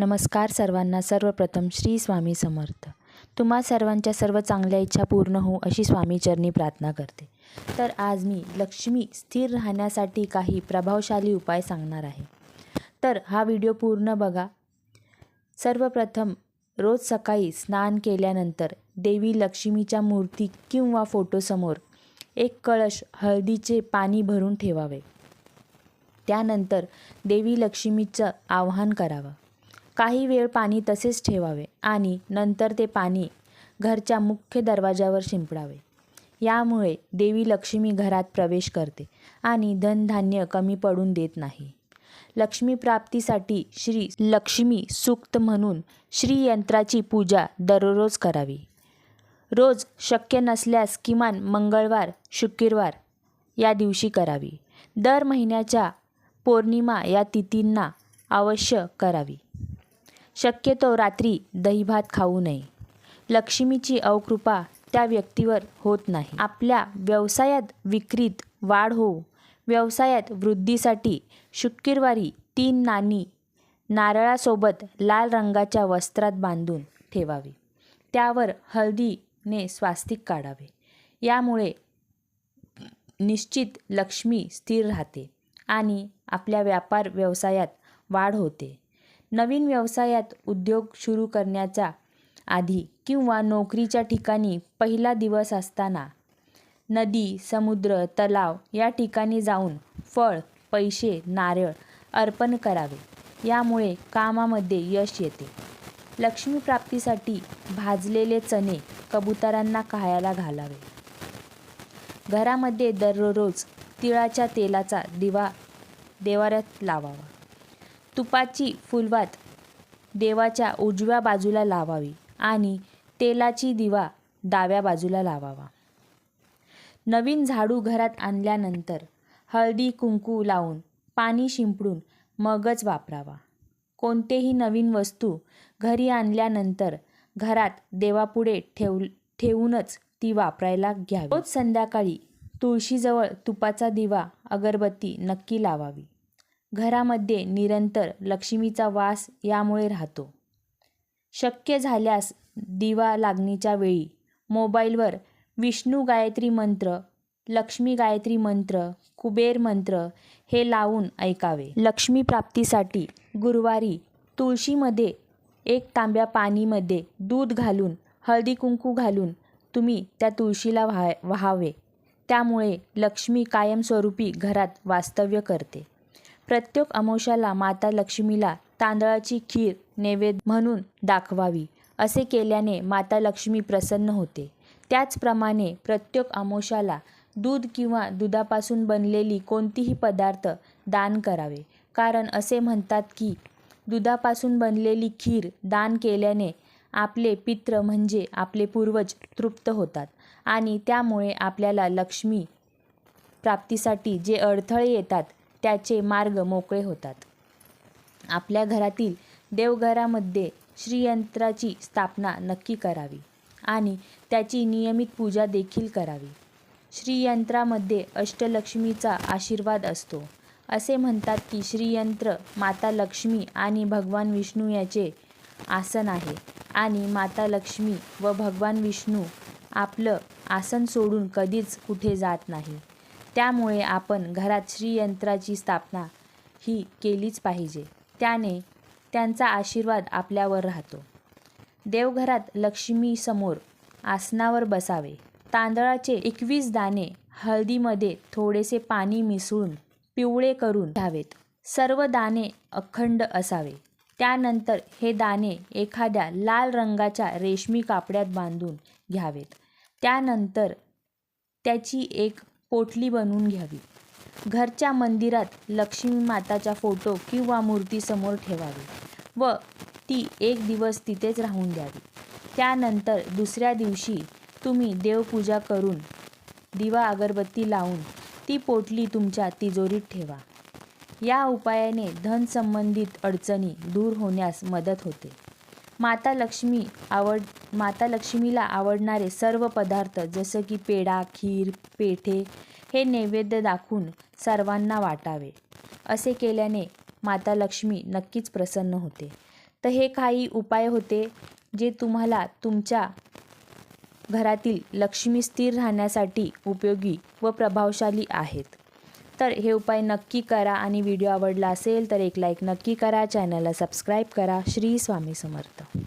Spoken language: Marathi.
नमस्कार सर्वांना. सर्वप्रथम श्री स्वामी समर्थ. तुम्हा सर्वांच्या सर्व चांगल्या इच्छा पूर्ण हो अशी स्वामीचरणी प्रार्थना करते. तर आज मी लक्ष्मी स्थिर राहण्यासाठी काही प्रभावशाली उपाय सांगणार आहे. तर हा व्हिडिओ पूर्ण बघा. सर्वप्रथम रोज सकाळी स्नान केल्यानंतर देवी लक्ष्मीच्या मूर्ती किंवा फोटोसमोर एक कळश हळदीचे पाणी भरून ठेवावे. त्यानंतर देवी लक्ष्मीचं आवाहन करावं. काही वेळ पाणी तसेच ठेवावे आणि नंतर ते पाणी घरच्या मुख्य दरवाजावर शिंपडावे. यामुळे देवी लक्ष्मी घरात प्रवेश करते आणि धनधान्य कमी पडून देत नाही. लक्ष्मी प्राप्तीसाठी श्री लक्ष्मी सूक्त म्हणून श्रीयंत्राची पूजा दररोज करावी. रोज शक्य नसल्यास किमान मंगळवार शुक्रवार या दिवशी करावी. दर महिन्याच्या पौर्णिमा या तिथींना अवश्य करावी. शक्यतो रात्री दहीभात खाऊ नये. लक्ष्मीची अवकृपा त्या व्यक्तीवर होत नाही. आपल्या व्यवसायात विक्रीत वाढ होऊ व्यवसायात वृद्धीसाठी शुक्रवारी तीन नाणी नारळासोबत लाल रंगाच्या वस्त्रात बांधून ठेवावी. त्यावर हळदीने स्वास्तिक काढावे. यामुळे निश्चित लक्ष्मी स्थिर राहते आणि आपल्या व्यापार व्यवसायात वाढ होते. नवीन व्यवसायात उद्योग सुरू करण्याच्या आधी किंवा नोकरीच्या ठिकाणी पहिला दिवस असताना नदी समुद्र तलाव या ठिकाणी जाऊन फळ पैसे नारळ अर्पण करावे. यामुळे कामामध्ये यश येते. लक्ष्मी प्राप्तीसाठी भाजलेले चणे कबुतरांना खायला घालावे. घरामध्ये दररोज तिळाच्या तेलाचा दिवा देवाऱ्यात लावावा. तुपाची फुलवात देवाच्या उजव्या बाजूला लावावी आणि तेलाची दिवा डाव्या बाजूला लावावा. नवीन झाडू घरात आणल्यानंतर हळदी कुंकू लावून पाणी शिंपडून मगच वापरावा. कोणतेही नवीन वस्तू घरी आणल्यानंतर घरात देवापुढे ठेव ठेवूनच ती वापरायला घ्यावी. रोज संध्याकाळी तुळशीजवळ तुपाचा दिवा अगरबत्ती नक्की लावावी. घरामध्ये निरंतर लक्ष्मीचा वास यामुळे राहतो. शक्य झाल्यास दिवा लागणीच्या वेळी मोबाईलवर विष्णू गायत्री मंत्र लक्ष्मी गायत्री मंत्र कुबेर मंत्र हे लावून ऐकावे. लक्ष्मी प्राप्तीसाठी गुरुवारी तुळशीमध्ये एक तांब्या पाणीमध्ये दूध घालून हळदी कुंकू घालून तुम्ही त्या तुळशीला व्हा वाहावे. त्यामुळे लक्ष्मी कायमस्वरूपी घरात वास्तव्य करते. प्रत्येक अमोशाला माता लक्ष्मीला तांदळाची खीर नैवेद्य म्हणून दाखवावी असे केल्याने माता लक्ष्मी प्रसन्न होते. त्याचप्रमाणे प्रत्येक अमोशाला दूध किंवा दुधापासून बनलेली कोणतीही पदार्थ दान करावे. कारण असे म्हणतात की दुधापासून बनलेली खीर दान केल्याने आपले पित्र म्हणजे आपले पूर्वज तृप्त होतात आणि त्यामुळे आपल्याला लक्ष्मी प्राप्तीसाठी जे अडथळे येतात त्याचे मार्ग मोकळे होतात. आपल्या घरातील देवघरामध्ये श्रीयंत्राची स्थापना नक्की करावी आणि त्याची नियमित पूजा देखील करावी. श्रीयंत्रामध्ये अष्टलक्ष्मीचा आशीर्वाद असतो. असे म्हणतात की श्रीयंत्र माता लक्ष्मी आणि भगवान विष्णू याचे आसन आहे आणि माता लक्ष्मी व भगवान विष्णू आपलं आसन सोडून कधीच कुठे जात नाही. त्यामुळे आपण घरात श्रीयंत्राची स्थापना ही केलीच पाहिजे. त्याने त्यांचा आशीर्वाद आपल्यावर राहतो. देवघरात लक्ष्मीसमोर आसनावर बसावे. तांदळाचे एकवीस दाणे हळदीमध्ये थोडेसे पाणी मिसळून पिवळे करून घ्यावेत. सर्व दाणे अखंड असावे. त्यानंतर हे दाणे एखाद्या लाल रंगाच्या रेशमी कापड्यात बांधून घ्यावेत. त्यानंतर त्याची एक पोटली बनवून घ्यावी. घरच्या मंदिरात लक्ष्मी माताचा फोटो किंवा मूर्तीसमोर ठेवावी व ती एक दिवस तिथेच राहून द्यावी. त्यानंतर दुसऱ्या दिवशी तुम्ही देवपूजा करून दिवा अगरबत्ती लावून ती पोटली तुमच्या तिजोरीत ठेवा. या उपायाने धनसंबंधित अडचणी दूर होण्यास मदत होते. माता लक्ष्मी आवड माता लक्ष्मीला आवडणारे सर्व पदार्थ जसं की पेढा खीर पेठे हे नैवेद्य दाखवून सर्वांना वाटावे. असे केल्याने माता लक्ष्मी नक्कीच प्रसन्न होते. तर हे काही उपाय होते जे तुम्हाला तुमच्या घरातील लक्ष्मी स्थिर राहण्यासाठी उपयोगी व प्रभावशाली आहेत. तर हे उपाय नक्की करा आणि व्हिडिओ आवडला असेल तर एक लाईक नक्की करा. चॅनलला सबस्क्राईब करा. श्री स्वामी समर्थ.